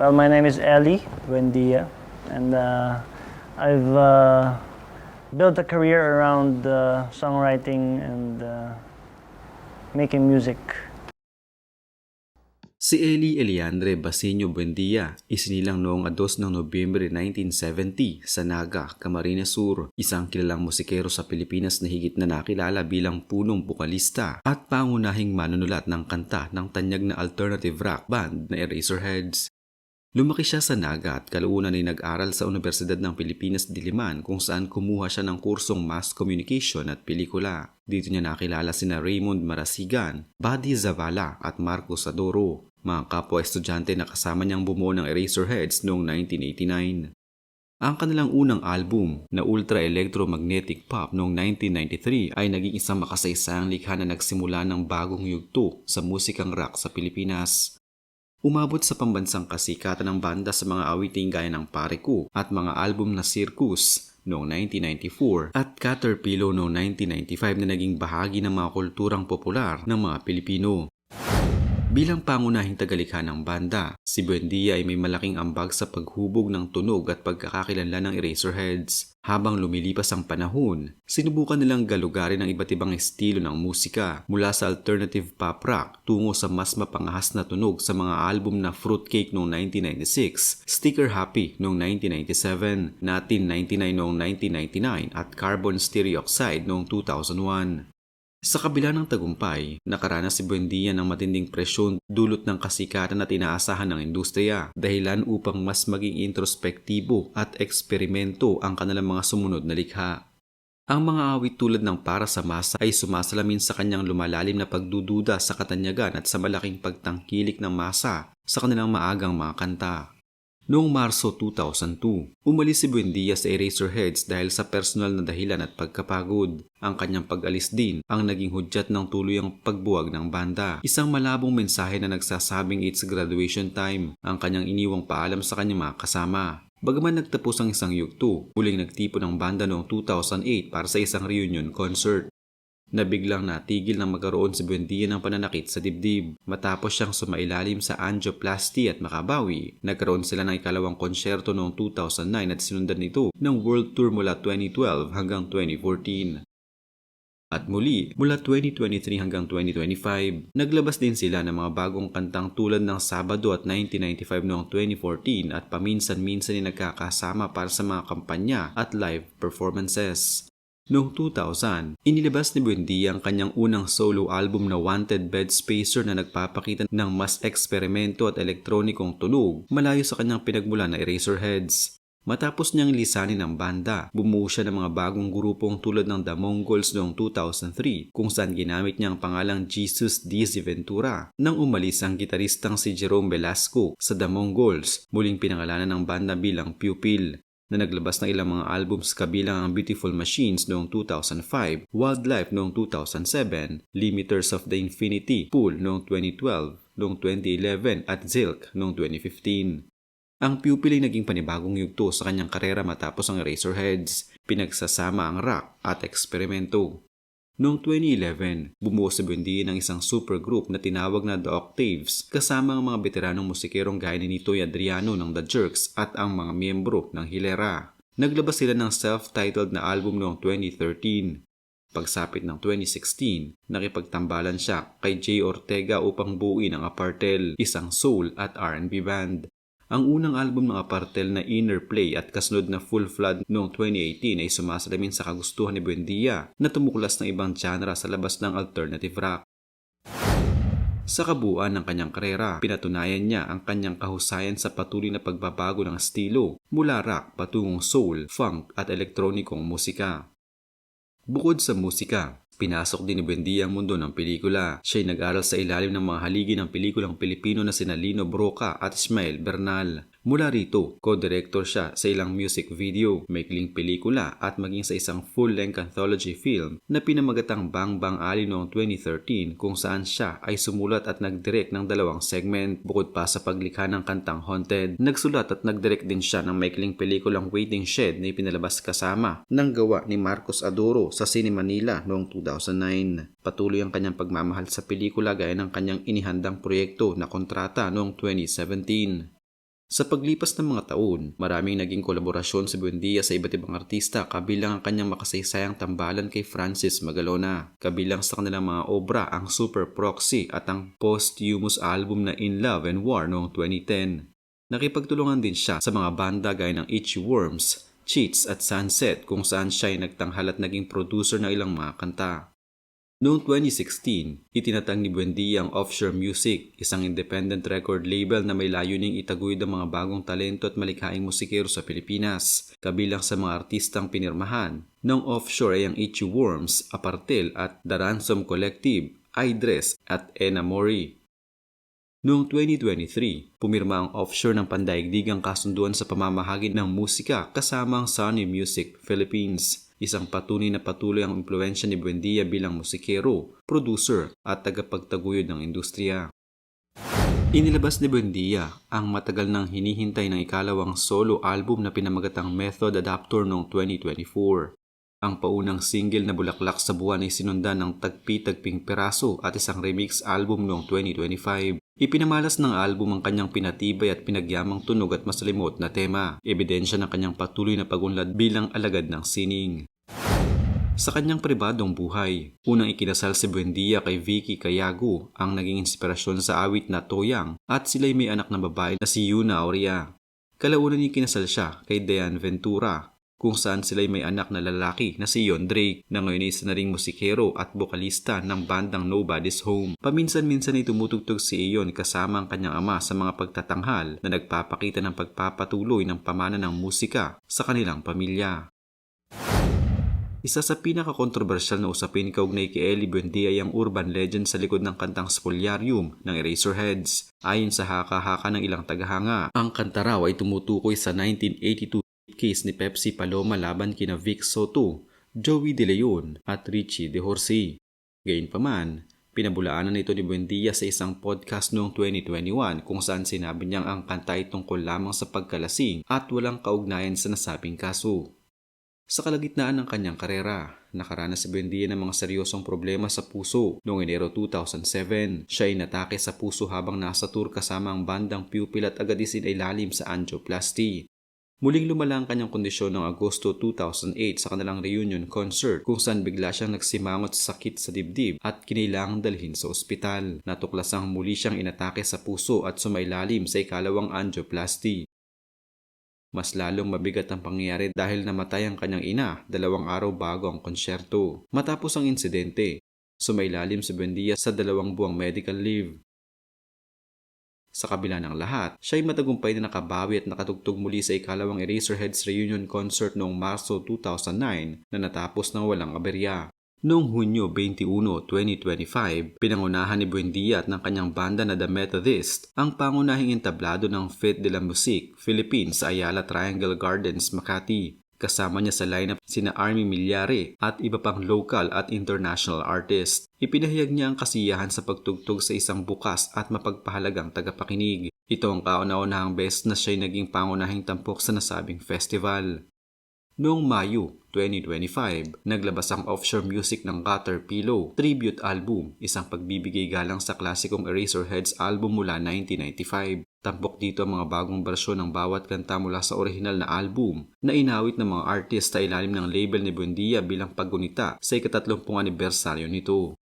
Well, my name is Ellie Buendia, and uh, I've uh, built a career around uh, songwriting and uh, making music. Si Eli Eliandre Basinio Buendia isinilang noong 2 ng Nobyembre 1970 sa Naga, Camarines Sur, isang kilalang musikero sa Pilipinas na higit na nakilala bilang punong bukalista at pangunahing manunulat ng kanta ng tanyag na alternative rock band na Eraserheads. Lumaki siya sa Naga at kalaunan ay nag-aral sa Universidad ng Pilipinas Diliman kung saan kumuha siya ng kursong Mass Communication at Pelikula. Dito niya nakilala sina Raymond Marasigan, Buddy Zavala at Marcos Adoro, mga kapwa-estudyante na kasama niyang bumuo ng Eraserheads noong 1989. Ang kanilang unang album na Ultra Electromagnetic Pop noong 1993 ay naging isang makasaysayang likha na nagsimula ng bagong yugto sa musikang rock sa Pilipinas. Umabot sa pambansang kasikatan ng banda sa mga awiting gaya ng Pare Ko at mga album na Circus noong 1994 at Caterpillar noong 1995 na naging bahagi ng mga kulturang popular ng mga Pilipino. Bilang pangunahing tagalikha ng banda, si Buendia ay may malaking ambag sa paghubog ng tunog at pagkakakilanlan ng Eraserheads. Habang lumilipas ang panahon, sinubukan nilang galugarin ang iba't ibang estilo ng musika mula sa alternative pop rock tungo sa mas mapangahas na tunog sa mga album na Fruitcake noong 1996, Sticker Happy noong 1997, Natin 99 noong 1999 at Carbon Stereoxide noong 2001. Sa kabila ng tagumpay, nakaranas si Buendia ng matinding presyon dulot ng kasikatan at inaasahan ng industriya, dahilan upang mas maging introspektibo at eksperimento ang kanilang mga sumunod na likha. Ang mga awit tulad ng para sa masa ay sumasalamin sa kanyang lumalalim na pagdududa sa katanyagan at sa malaking pagtangkilik ng masa sa kanilang maagang mga kanta. Noong Marso 2002, umalis si Buendia sa Eraserheads dahil sa personal na dahilan at pagkapagod. Ang kanyang pag-alis din ang naging hudyat ng tuluyang pagbuwag ng banda. Isang malabong mensahe na nagsasabing it's graduation time ang kanyang iniwang paalam sa kanyang mga kasama. Bagaman nagtapos ang isang yugto, huling nagtipon ng banda noong 2008 para sa isang reunion concert na biglang natigil na magkaroon si Buendia ng pananakit sa dibdib. Matapos siyang sumailalim sa angioplasty at makabawi, nagkaroon sila ng ikalawang konsyerto noong 2009 at sinundan nito ng world tour mula 2012 hanggang 2014. At muli, mula 2023 hanggang 2025, naglabas din sila ng mga bagong kantang tulad ng Sabado at 1995 noong 2014 at paminsan-minsan ay nagkakasama para sa mga kampanya at live performances. Noong 2000, inilabas ni Buendia ang kanyang unang solo album na Wanted Bed Spacer na nagpapakita ng mas eksperimento at elektronikong tunog malayo sa kanyang pinagmula na Eraserheads. Matapos niyang lisanin ang banda, bumuo siya ng mga bagong grupong tulad ng The Mongols noong 2003 kung saan ginamit niya ang pangalang Jesus Dizzy Ventura nang umalis ang gitaristang si Jerome Velasco sa The Mongols, muling pinangalanan ng banda bilang Pupil na naglabas ng ilang mga albums kabilang ang Beautiful Machines noong 2005, Wildlife noong 2007, Limiters of the Infinity, Pool noong 2012, noong 2011 at Zilk noong 2015. Ang Pupil ay naging panibagong yugto sa kanyang karera matapos ang Eraserheads, pinagsasama ang rock at eksperimento. Noong 2011, bumuo si Buendia ng isang supergroup na tinawag na The Octaves kasama ang mga veteranong musikerong gaya ni Nitoy Adriano ng The Jerks at ang mga miyembro ng Hilera. Naglabas sila ng self-titled na album noong 2013. Pagsapit ng 2016, nakipagtambalan siya kay Jay Ortega upang buuin ang Apartel, isang soul at R&B band. Ang unang album ng Apartel na Inner Play at kasunod na Full Flood noong 2018 ay sumasalamin sa kagustuhan ni Buendia na tumuklas ng ibang genre sa labas ng alternative rock. Sa kabuuan ng kanyang karera, pinatunayan niya ang kanyang kahusayan sa patuloy na pagbabago ng estilo mula rock patungong soul, funk at elektronikong musika. Bukod sa musika, Pinasok din ni Buendia ang mundo ng pelikula. Siya ay nag-aral sa ilalim ng mga haligi ng pelikulang Pilipino na sina Lino Broca at Ismael Bernal. Mula rito, co-director siya sa ilang music video, maikling pelikula at maging sa isang full-length anthology film na pinamagatang Bang Bang Ali noong 2013 kung saan siya ay sumulat at nag-direct ng dalawang segment bukod pa sa paglikha ng kantang Haunted. Nagsulat at nag-direct din siya ng maikling pelikulang Waiting Shed na ipinalabas kasama ng gawa ni Marcos Adoro sa Cine Manila noong 2009. Patuloy ang kanyang pagmamahal sa pelikula gaya ng kanyang inihandang proyekto na kontrata noong 2017. Sa paglipas ng mga taon, maraming naging kolaborasyon si Buendia sa iba't ibang artista kabilang ang kanyang makasaysayang tambalan kay Francis Magalona. Kabilang sa kanilang mga obra ang Super Proxy at ang posthumous album na In Love and War noong 2010. Nakipagtulungan din siya sa mga banda gaya ng Itchy Worms, Cheats at Sunset kung saan siya ay nagtanghal at naging producer ng ilang mga kanta. Noong 2016, itinatag ni Buendia ang Offshore Music, isang independent record label na may layuning itaguyod ang mga bagong talento at malikhaing musikero sa Pilipinas, kabilang sa mga artistang pinirmahan. Noong offshore ay ang Itchy Worms, Apartel at The Ransom Collective, Idres at Ena Mori. Noong 2023, pumirma ang offshore ng pandaigdigang kasunduan sa pamamahagi ng musika kasama ang Sony Music Philippines, isang patunay na patuloy ang impluensya ni Buendia bilang musikero, producer at tagapagtaguyod ng industriya. Inilabas ni Buendia ang matagal nang hinihintay ng ikalawang solo album na pinamagatang Method Adapter noong 2024. Ang paunang single na Bulaklak sa Buwan ay sinundan ng tagpi-tagping peraso at isang remix album noong 2025. Ipinamalas ng album ang kanyang pinatibay at pinagyamang tunog at masalimot na tema, ebidensya ng kanyang patuloy na pagunlad bilang alagad ng sining. Sa kanyang pribadong buhay, unang ikinasal si Buendia kay Vicky Cayago ang naging inspirasyon sa awit na Toyang at sila'y may anak na babae na si Yuna Aurea. Kalaunan niya kinasal siya kay Dean Ventura kung saan sila'y may anak na lalaki na si Yon Drake na ngayon ay isa na ring musikero at bokalista ng bandang Nobody's Home. Paminsan-minsan ay tumutugtog si Iyon kasama ang kanyang ama sa mga pagtatanghal na nagpapakita ng pagpapatuloy ng pamana ng musika sa kanilang pamilya. Isa sa pinaka-kontrobersyal na usapin kaugnay kay Ellie Buendia ay ang urban legend sa likod ng kantang Spoliarium ng Eraserheads. Ayon sa haka-haka ng ilang tagahanga, ang kanta raw ay tumutukoy sa 1982 case ni Pepsi Paloma laban kina Vic Soto, Joey De Leon at Richie De Horsey. Gayunpaman, pinabulaanan ito ni Buendia sa isang podcast noong 2021 kung saan sinabi niyang ang kanta ay tungkol lamang sa pagkalasing at walang kaugnayan sa nasabing kaso. Sa kalagitnaan ng kanyang karera, nakaranas si Buendia ng mga seryosong problema sa puso. Noong Enero 2007, siya ay natake sa puso habang nasa tour kasama ang bandang pupil at agad isinailalim sa angioplasty. Muling lumala ang kanyang kondisyon noong Agosto 2008 sa kanilang reunion concert kung saan bigla siyang nagsimangot sa sakit sa dibdib at kinailangang dalhin sa ospital. Natuklasang muli siyang inatake sa puso at sumailalim sa ikalawang angioplasty. Mas lalong mabigat ang pangyayari dahil namatay ang kanyang ina dalawang araw bago ang konsyerto. Matapos ang insidente, sumailalim si Buendia sa dalawang buwang medical leave. Sa kabila ng lahat, siya ay matagumpay na nakabawi at nakatugtog muli sa ikalawang Eraserheads reunion concert noong Marso 2009 na natapos ng walang aberya. Noong Hunyo 21, 2025, pinangunahan ni Buendia at ng kanyang banda na The Methodist ang pangunahing entablado ng Fête de la Musique Philippines sa Ayala Triangle Gardens, Makati. Kasama niya sa lineup sina Army Milyare at iba pang local at international artists. Ipinahayag niya ang kasiyahan sa pagtugtog sa isang bukas at mapagpahalagang tagapakinig. Ito ang kauna-unahang best na siya'y naging pangunahing tampok sa nasabing festival. Noong Mayo 2025, naglabas ang offshore music ng Caterpillar tribute album, isang pagbibigay galang sa klasikong Eraserheads album mula 1995. Tampok dito ang mga bagong bersyon ng bawat kanta mula sa orihinal na album na inawit ng mga artist sa ilalim ng label ni Buendia bilang paggunita sa ikatatlumpung anibersaryo nito.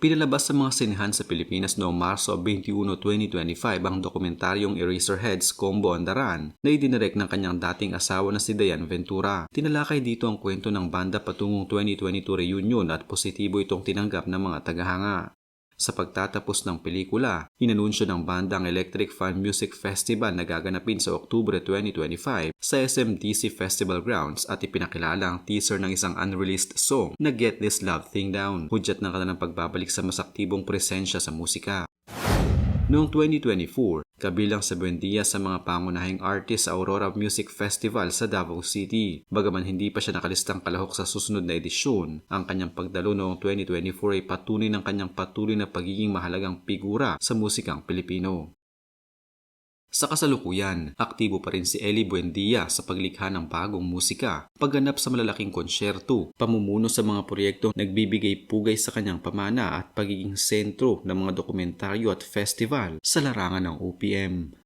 Pinalabas sa mga sinehan sa Pilipinas noong Marso 21, 2025 ang dokumentaryong Eraserheads Combo Andaran na idinirect ng kanyang dating asawa na si Dayan Ventura. Tinalakay dito ang kwento ng banda patungong 2022 reunion at positibo itong tinanggap ng mga tagahanga. Sa pagtatapos ng pelikula, inanunsyo ng banda ang Electric Fan Music Festival na gaganapin sa Oktubre 2025 sa SMDC Festival Grounds at ipinakilala ang teaser ng isang unreleased song na Get This Love Thing Down, hudyat ng kanilang pagbabalik sa masaktibong presensya sa musika. Noong 2024, kabilang sa Buendia sa mga pangunahing artist sa Aurora Music Festival sa Davao City. Bagaman hindi pa siya nakalistang kalahok sa susunod na edisyon, ang kanyang pagdalo noong 2024 ay patunay ng kanyang patuloy na pagiging mahalagang figura sa musikang Pilipino. Sa kasalukuyan, aktibo pa rin si Ellie Buendia sa paglikha ng bagong musika, pagganap sa malalaking konsyerto, pamumuno sa mga proyektong nagbibigay pugay sa kanyang pamana at pagiging sentro ng mga dokumentaryo at festival sa larangan ng OPM.